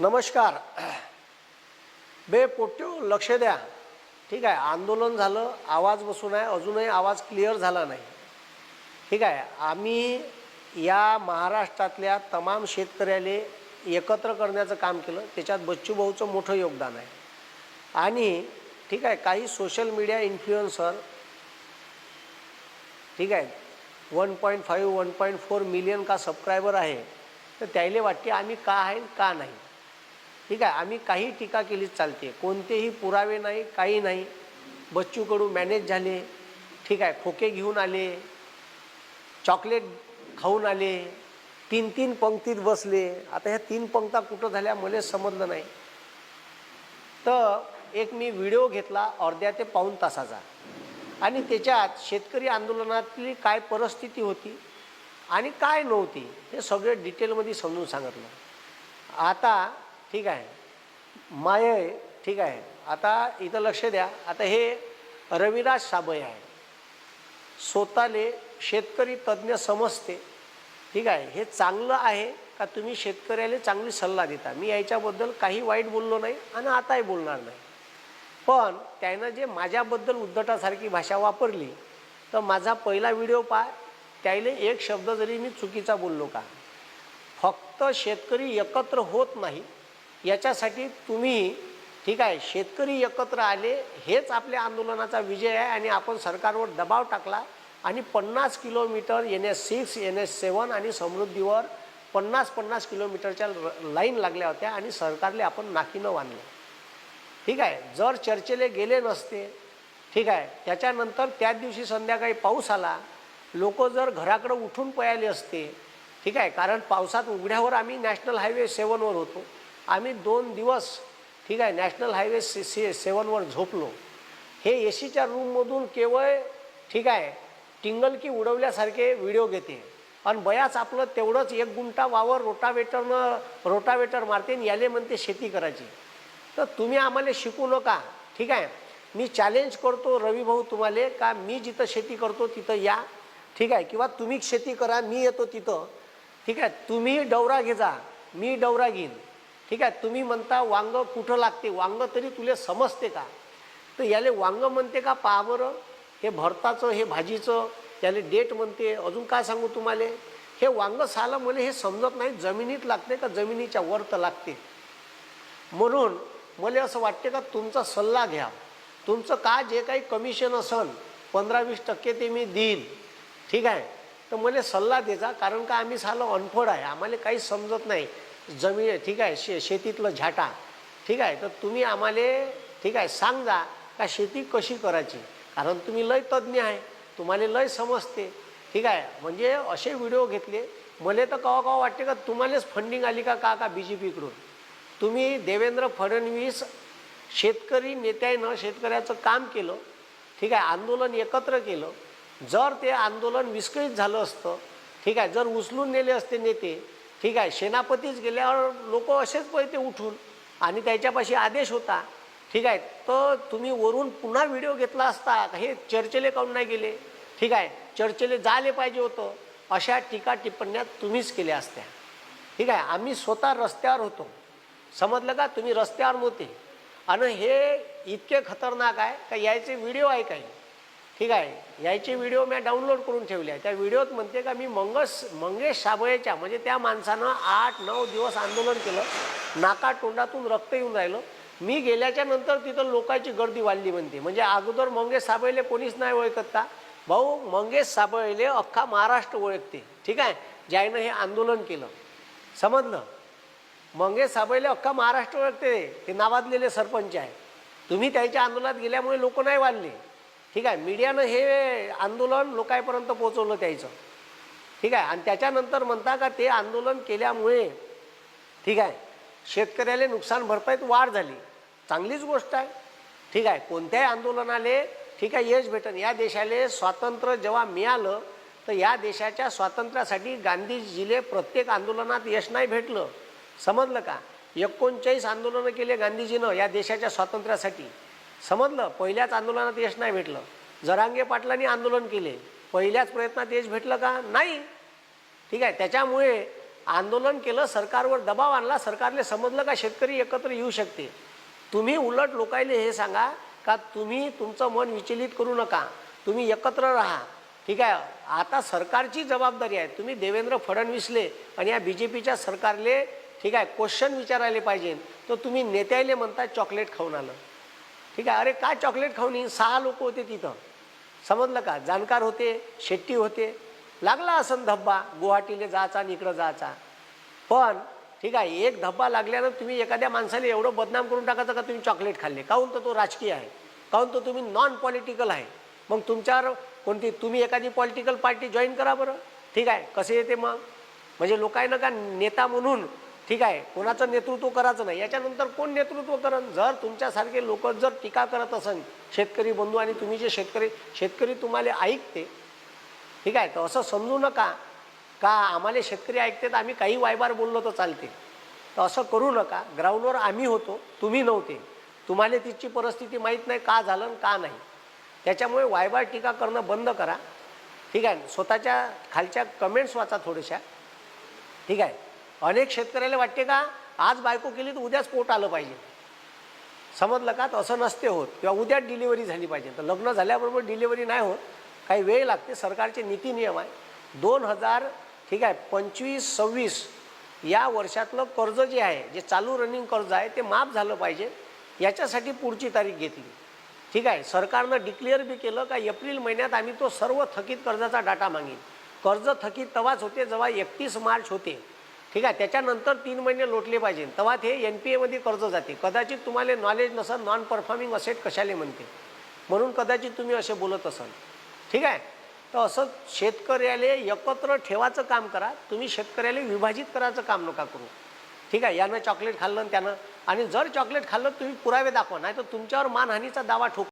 नमस्कार. बे पोट्यो लक्ष द्या. ठीक आहे आंदोलन झालं आवाज बसून आहे अजूनही आवाज क्लिअर झाला नाही. ठीक आहे आम्ही या महाराष्ट्रातल्या तमाम शेतकऱ्याले एकत्र करण्याचं काम केलं. त्याच्यात बच्चू भाऊचं मोठं योगदान आहे. आणि ठीक आहे काही सोशल मीडिया इन्फ्लुएन्सर ठीक आहे one point five one point four million का सबस्क्रायबर आहे तर त्याला वाटते आम्ही का आहे आणि का नाही. ठीक आहे आम्ही काही टीका केलीच चालते. कोणतेही पुरावे नाही काही नाही. बच्चूकडून मॅनेज झाले. ठीक आहे खोके घेऊन आले. चॉकलेट खाऊन आले. तीन तीन पंक्तीत बसले. आता ह्या तीन पंक्ता कुठं झाल्या मला समजलं नाही. तर एक मी व्हिडिओ घेतला अर्ध्या ते पाऊण तासाचा. आणि त्याच्यात शेतकरी आंदोलनातली काय परिस्थिती होती आणि काय नव्हती हे सगळे डिटेलमध्ये समजून सांगितलं. आता ठीक आहे. माय ठीक आहे. आता इथं लक्ष द्या. आता हे रविराज साबळे आहे स्वतःले शेतकरी तज्ज्ञ समजते. ठीक आहे. हे चांगलं आहे का तुम्ही शेतकऱ्याला चांगली सल्ला देता? मी याच्याबद्दल काही वाईट बोललो नाही आणि आताही बोलणार नाही. पण त्यानं जे माझ्याबद्दल उद्धटासारखी भाषा वापरली तर माझा पहिला व्हिडिओ पा त्याला एक शब्द जरी मी चुकीचा बोललो का? फक्त शेतकरी एकत्र होत नाही याच्यासाठी तुम्ही ठीक आहे शेतकरी एकत्र आले हेच आपल्या आंदोलनाचा विजय आहे आणि आपण सरकारवर दबाव टाकला आणि पन्नास kilometre N S six N S seven आणि समृद्धीवर पन्नास पन्नास किलोमीटरच्या लाईन लागल्या होत्या आणि सरकारले आपण नाकीनं बांधलं. ठीक आहे जर चर्चेले गेले नसते ठीक आहे त्याच्यानंतर त्याच दिवशी संध्याकाळी पाऊस आला लोक जर घराकडं उठून पळाले असते ठीक आहे कारण पावसात उघड्यावर आम्ही नॅशनल हायवे सेवनवर होतो. आम्ही दोन दिवस ठीक आहे नॅशनल हायवे से से सेवनवर झोपलो. हे ए सीच्या रूममधून केवळ ठीक आहे टिंगलकी उडवल्यासारखे व्हिडिओ घेते. आणि बयाच आपलं तेवढंच एक गुंटा वावर रोटावेटरनं रोटावेटर मारते आणि याले म्हणते शेती करायची. तर तुम्ही आम्हाला शिकू नका ठीक आहे. मी चॅलेंज करतो रवी भाऊ तुम्हाला का मी जिथं शेती करतो तिथं या ठीक आहे. किंवा तुम्ही शेती करा मी येतो तिथं. ठीक आहे तुम्ही डवरा घेजा मी डवरा घेईन. ठीक आहे तुम्ही म्हणता वांग कुठं लागते? वांग तरी तुला समजते का? तर याले वांग म्हणते का पहा बरं हे भरताचं हे भाजीचं त्याले डेट म्हणते. अजून काय सांगू तुम्हाला? हे वांग सालं मला हे समजत नाही. जमिनीत लागते का जमिनीच्या वर्त लागते? म्हणून मला असं वाटते का तुमचा सल्ला घ्या. तुमचं का जे काही कमिशन असन पंधरा वीस टक्के ते मी देईन. ठीक आहे? तर मला सल्ला द्यायचा कारण का आम्ही सालं अनफड आहे. आम्हाला काही समजत नाही. जमीन ठीक आहे शे शेतीतलं झाटा. ठीक आहे तर तुम्ही आम्हाला ठीक आहे सांगा का शेती कशी करायची? कारण तुम्ही लय तज्ज्ञ आहे तुम्हाला लय समजते. ठीक आहे म्हणजे असे व्हिडिओ घेतले. मला तर कवा कवा वाटते का तुम्हालाच फंडिंग आली का का का बी जे पीकडून तुम्ही देवेंद्र फडणवीस शेतकरी नेत्यानं शेतकऱ्याचं काम केलं ठीक आहे आंदोलन एकत्र केलं. जर ते आंदोलन विस्कळीत झालं असतं ठीक आहे जर उचलून नेले असते नेते ठीक आहे सेनापतीच गेल्यावर लोक असेच पळते उठून. आणि त्याच्यापाशी आदेश होता. ठीक आहे तर तुम्ही वरून पुन्हा व्हिडिओ घेतला असता हे चर्चेले काऊन नाही गेले? ठीक आहे चर्चेले जाले पाहिजे होतं. अशा टीका टिप्पण्या तुम्हीच केल्या असत्या. ठीक आहे आम्ही स्वतः रस्त्यावर होतो. समजलं का? तुम्ही रस्त्यावर नव्हते आणि हे इतके खतरनाक आहे का यायचे व्हिडिओ आहे काही? ठीक आहे. यायचे व्हिडिओ मी डाउनलोड करून ठेवले आहे त्या व्हिडिओत म्हणते का मी मंगस मंगेश साबळेच्या म्हणजे त्या माणसानं आठ नऊ दिवस आंदोलन केलं. नाका तोंडातून रक्त येऊन राहिलं. मी गेल्याच्यानंतर तिथं लोकांची गर्दी वाढली म्हणते. म्हणजे अगोदर मंगेश साबळेले कोणीच नाही ओळखत का? भाऊ मंगेश साबळेले अख्खा महाराष्ट्र ओळखते. ठीक आहे? ज्यानं हे आंदोलन केलं. समजलं? मंगेश साबळेले अख्खा महाराष्ट्र ओळखते. ते नावाजलेले सरपंच आहे तुम्ही त्याच्या आंदोलनात गेल्यामुळे लोक नाही वाढले. ठीक आहे मीडियानं हे आंदोलन लोकांपर्यंत पोहोचवलं त्याचं. ठीक आहे आणि त्याच्यानंतर म्हणता का ते आंदोलन केल्यामुळे ठीक आहे शेतकऱ्याला नुकसान भरपाईत वाढ झाली. चांगलीच गोष्ट आहे. ठीक आहे कोणत्याही आंदोलनाले ठीक आहे यश भेटन. या देशाले स्वातंत्र्य जेव्हा मिळालं तर या देशाच्या स्वातंत्र्यासाठी गांधीजीले प्रत्येक आंदोलनात यश नाही भेटलं. समजलं का? एकोणचाळीस आंदोलनं केले गांधीजीनं या देशाच्या स्वातंत्र्यासाठी. समजलं? पहिल्याच आंदोलनात यश नाही भेटलं. जरांगे पाटलांनी आंदोलन केले. पहिल्याच प्रयत्नात यश भेटलं का? नाही. ठीक आहे त्याच्यामुळे आंदोलन केलं सरकारवर दबाव आणला. सरकारले समजलं का शेतकरी एकत्र येऊ शकते? तुम्ही उलट लोकायले हे सांगा का तुम्ही तुमचं मन विचलित करू नका. तुम्ही एकत्र राहा. ठीक आहे आता सरकारची जबाबदारी आहे. तुम्ही देवेंद्र फडणवीसले आणि या बी जे पीच्या सरकारले ठीक आहे क्वेश्चन विचारायला पाहिजे तर तुम्ही नेत्याले म्हणता चॉकलेट खाऊन आलं. ठीक आहे अरे काय चॉकलेट खाऊन येईन? सहा लोक होते तिथं. समजलं का? जाणकार होते शेट्टी होते. लागला असं धब्बा गुवाहाटीला जायचा आणि इकडं जायचा. पण ठीक आहे एक धब्बा लागल्यानं तुम्ही एखाद्या माणसाला एवढं बदनाम करून टाकायचं का तुम्ही चॉकलेट खाल्ले? काहून तर तो राजकीय आहे. काहून तर तुम्ही नॉन पॉलिटिकल आहे. मग तुमच्यावर कोणती तुम्ही एखादी पॉलिटिकल पार्टी जॉईन करा बरं. ठीक आहे कसे येते मग? म्हणजे लोकांना का नेता म्हणून ठीक आहे कोणाचं नेतृत्व करायचं नाही. याच्यानंतर कोण नेतृत्व करण जर तुमच्यासारखे लोक जर टीका करत असन शेतकरी बंधू आणि तुम्ही जे शेतकरी शेतकरी तुम्हाला ऐकते ठीक आहे तर असं समजू नका. का आम्हाला शेतकरी ऐकते तर आम्ही काही वायबार बोललो तर चालते. तर असं करू नका. ग्राउंडवर आम्ही होतो तुम्ही नव्हते. तुम्हाला तिची परिस्थिती माहीत नाही का झालं आणि का नाही. त्याच्यामुळे वायबार टीका करणं बंद करा. ठीक आहे स्वतःच्या खालच्या कमेंट्स वाचा थोड्याशा. ठीक आहे. अनेक शेतकऱ्याला वाटते का आज बायको केली तर उद्याच पोट आलं पाहिजे. समजलं का? तर असं नसते होत. किंवा उद्याच डिलिव्हरी झाली पाहिजे. तर लग्न झाल्याबरोबर डिलिव्हरी नाही होत. काही वेळ लागते. सरकारचे नीती नियम आहे. दोन हजार ठीक आहे पंचवीस सव्वीस या वर्षातलं कर्ज जे आहे जे चालू रनिंग कर्ज आहे ते माफ झालं पाहिजे. याच्यासाठी पुढची तारीख घेतली. ठीक आहे सरकारनं डिक्लेअर बी केलं का एप्रिल महिन्यात आम्ही तो सर्व थकीत कर्जाचा डाटा मागेन. कर्ज थकीत तवाच होते जेव्हा एकतीस मार्च होते. ठीक आहे त्याच्यानंतर तीन महिने लोटले पाहिजे. तेव्हा ते एन पी एमध्ये कर्ज जाते. कदाचित तुम्हाला नॉलेज नसेल नॉन परफॉर्मिंग असेट कशाले म्हणते. म्हणून कदाचित तुम्ही असे बोलत असाल. ठीक आहे? तर असं शेतकऱ्याले एकत्र ठेवायचं काम करा. तुम्ही शेतकऱ्याला विभाजित करायचं काम नका करू. ठीक आहे? यानं चॉकलेट खाल्लं त्यानं. आणि जर चॉकलेट खाल्लं तुम्ही पुरावे दाखवा. नाही तर तुमच्यावर मानहानीचा दावा ठोक